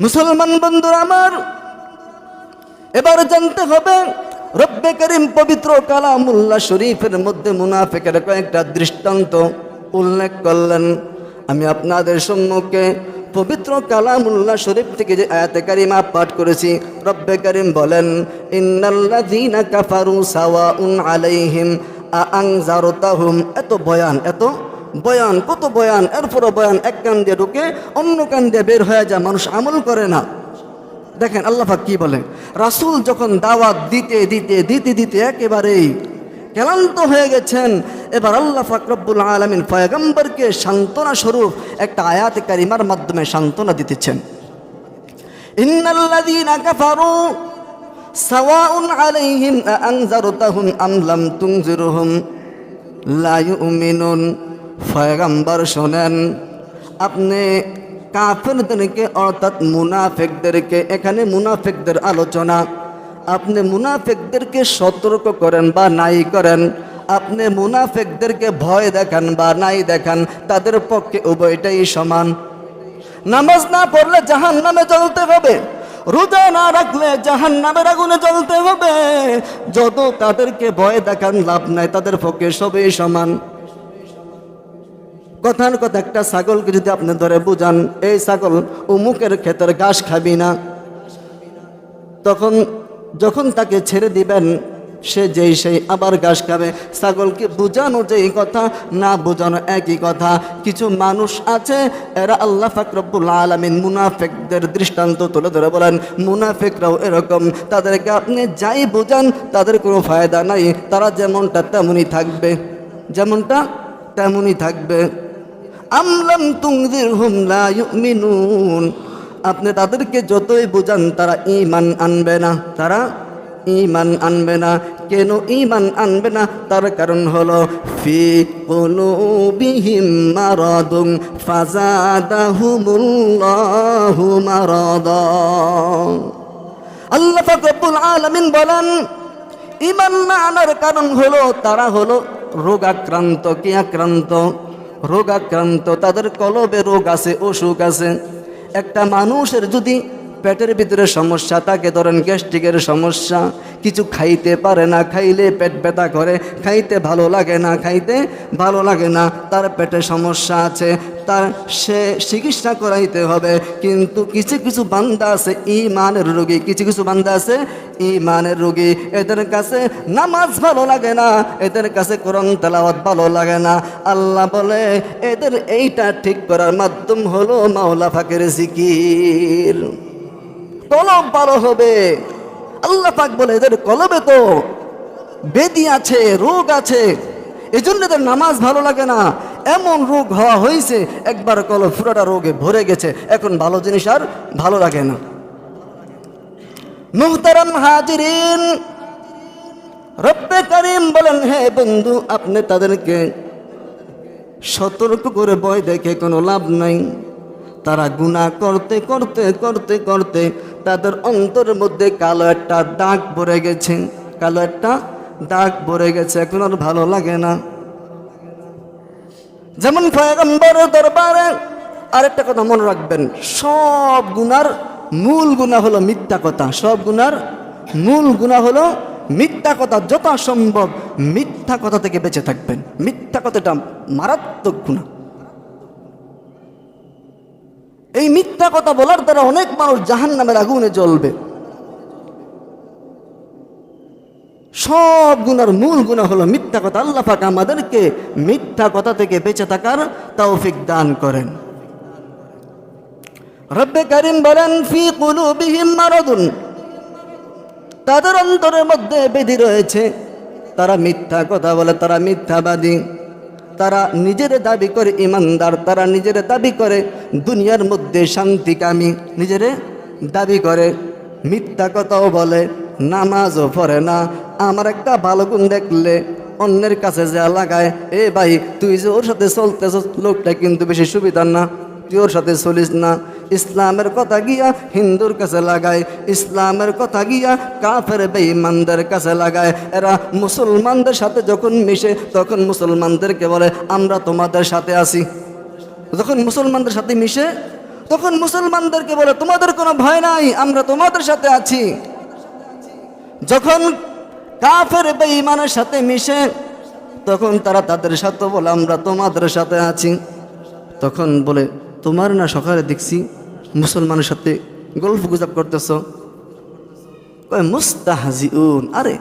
মুসলমান বন্ধুর আমার, এবার জানতে হবে রব্বে করিম পবিত্র কালামুল্লাহ শরীফের মধ্যে মুনাফেকের কয়েকটা দৃষ্টান্ত উল্লেখ করলেন। আমি আপনাদের সম্মুখে পবিত্র কালামুল্লাহ শরীফ থেকে যে আয়াতে কারিমা পাঠ করেছি, রব্বে করিম বলেন, ইন্নাল্লাযীনা কাফারু সাওয়াউন আলাইহিম আআনজারতাহুম। এত বয়ান, এত বয়ান, কত বয়ান, এরপরও বয়ান এক কান দিয়ে ঢুকে অন্য কান দিয়ে বের হয়ে যায়, মানুষ আমল করে না। দেখেন আল্লাহাক কি বলেন? রাসূল যখন দাওয়াত দিতে দিতে দিতে দিতে একেবারেই ক্লান্ত হয়ে গেছেন, এবার আল্লাহ ফাকরব্বুল আলমিন পয়গম্বরকে সান্ত্বনা স্বরূপ একটা আয়াত কারিমার মাধ্যমে সান্ত্বনা দিতেছেন। ইন্নাল্লাযীনা পয়গম্বর শোনেন, আপনি কাফেরদেরকে অর্থাৎ মুনাফেকদেরকে এখানে মুনাফেকদের আলোচনা, আপনি মুনাফেকদেরকে সতর্ক করেন বা নাই করেন, আপনি মুনাফেকদেরকে ভয় দেখান বা নাই দেখান, তাদের পক্ষে উভয়টাই সমান। নামাজ না পড়লে জাহান নামে চলতে হবে, রোজা না রাখলে জাহান নামের আগুনে জ্বলতে হবে। যত তাদেরকে ভয় দেখান, লাভ নাই, তাদের পক্ষে সবই সমান। কথার কথা একটা ছাগলকে যদি আপনি ধরে বুঝান, এই ছাগল উমুকের ক্ষেতের ঘাস খাবি না। তখন যখন তাকে ছেড়ে দিবেন, সে যেই সেই আবার ঘাস খাবে। ছাগলকে বোঝানো যেই কথা, না বোঝানো একই কথা। কিছু মানুষ আছে, এরা আল্লাহ ফাকরবুল আলমিন মুনাফেকদের দৃষ্টান্ত তুলে ধরে বলেন, মুনাফেকরাও এরকম। তাদেরকে আপনি যাই বোঝান, তাদের কোনো ফায়দা নাই। তারা যেমনটা তেমনই থাকবে। যেমনটা তেমনই থাকবে। আমলাম তুংদির হুমলা ইউমিনুন। আপনি তাদেরকে যতই বোঝান, তারা ইমান আনবে না। তারা ইমান আনবে না। কেন ইমান আনবে না? তার কারণ হলো, ফি কুলুবিহিম মারাদুন, ফাজাদাহুমুল্লাহু মারাদা। আল্লাহ ফাকরুল আলামিন বলেন ইমান না আনার কারণ হলো, তারা হলো রোগাক্রান্ত, কি আক্রান্ত? রোগাক্রান্ত তাদের কলবে রোগ আছে অসুখ আছে। একটা মানুষের যদি পেটের ভিতরে সমস্যা, তাকে ধরেন গ্যাস্ট্রিকের সমস্যা। কিছু খাইতে পারে না, খাইলে পেট ব্যথা করে। খাইতে ভালো লাগে না, খাইতে ভালো লাগে না, তার পেটে সমস্যা আছে, তার সে চিকিৎসা করাইতে হবে। কিন্তু কিছু কিছু বান্দা আছে ইমানের রোগী, কিছু কিছু বান্দা আছে ইমানের রোগী। এদের কাছে নামাজ ভালো লাগে না, এদের কাছে কোরআন তেলাওয়াত ভালো লাগে না। আল্লাহ বলে, এদের এইটা ঠিক করার মাধ্যম হলো মাওলা ফাকের জিকির। কলম ভালো হবে। আল্লাহ পাক বলে, এদের কলবে তো বেদি আছে, রোগ আছে। এই জন্য এদের নামাজ ভালো লাগে না। এমন রোগ হওয়া হয়েছে, একবার কলম পুরোটা রোগে ভরে গেছে। এখন ভালো জিনিস আর ভালো লাগে না। মুহতারাম হাজিরিন, রব্বে করিম বলেন, হে বন্ধু, আপনি তাদেরকে সতর্ক করে বয় দেখে কোনো লাভ নাই। তারা গুণা করতে করতে করতে করতে তাদের অন্তরের মধ্যে কালো একটা দাগ পড়ে গেছে। কালো একটা দাগ পড়ে গেছে, এখন আর ভালো লাগে না। যেমন পয়গম্বর দরবারে আরেকটা কথা মনে রাখবেন, সব গুনার মূল গুণা হলো মিথ্যা কথা। সব গুনার মূল গুণা হলো মিথ্যা কথা, যথাসম্ভব মিথ্যা কথা থেকে বেঁচে থাকবেন। মিথ্যা কথাটা মারাত্মক গুণা এই মিথ্যা কথা বলার দ্বারা অনেক মানুষ জাহান নামের আগুনে জ্বলবে। সব গুণার মূল গুণা হলো মিথ্যা কথা। আল্লাহ পাক আমাদেরকে মিথ্যা কথা থেকে বেঁচে থাকার তৌফিক দান করেন। রব্বে করিম বলেন, ফি কুলুবিহিম মারাদুন। তাদের অন্তরের মধ্যে বেধি রয়েছে। তারা মিথ্যা কথা বলে, তারা মিথ্যাবাদী। তারা নিজের দাবি করে, ইমানদার তারা নিজের দাবি করে, দুনিয়ার মধ্যে শান্তিকামী নিজের দাবি করে। মিথ্যা কথাও বলে, নামাজও পড়ে না। আমার একটা ভালো গুণ দেখলে অন্যের কাছে যা লাগায়, এ ভাই, তুই যে ওর সাথে চলতেছ, লোকটা কিন্তু বেশি সুবিধার না। ওর সাথে চলিস না। ইসলামের কথা গিয়া হিন্দুর কাছে লাগায়। ইসলামের কথা গিয়া কাফের বেঈমানদের কাছে লাগায়। এরা মুসলমানদের সাথে যখন মিশে, তখন মুসলমানদেরকে বলে, আমরা তোমাদের সাথে আছি। যখন মুসলমানদের সাথে মিশে, তখন মুসলমানদেরকে বলে, তোমাদের কোনো ভয় নাই, আমরা তোমাদের সাথে আছি। যখন কাফের বেঈমানের সাথে মিশে, তখন তারা তাদের সাথে বলে, আমরা তোমাদের সাথে আছি। তখন বলে তোমার না সকালে দেখছি মুসলমানের সাথে গল্প গুজব করতেছ। মুস্তাহাজিউন। আরে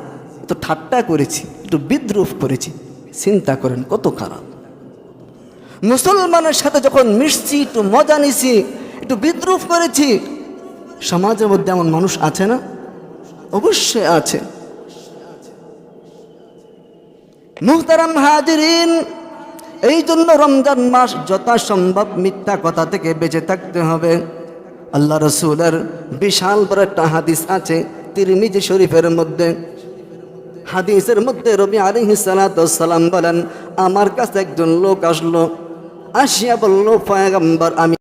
তো ঠাট্টা করেছি, একটু বিদ্রুপ করেছি। চিন্তা করেন, কত খারাপ। মুসলমানের সাথে যখন মিশছি, একটু মজা নিছি, একটু বিদ্রুপ করেছি, সমাজের মধ্যে এমন মানুষ আছে না? অবশ্যই আছে। মুহতারাম হাজিরিন এই জন্য রমজান মাস যথাসম্ভব মিথ্যা কথা থেকে বেঁচে থাকতে হবে। আল্লাহ রসুলের বিশাল বড় একটা হাদিস আছে তিরমিজি শরীফের মধ্যে। হাদিসের মধ্যে রবি আলী সালাম বলেন, আমার কাছে একজন লোক আসলো, আসিয়া বলল, পয়গম্বর, আমি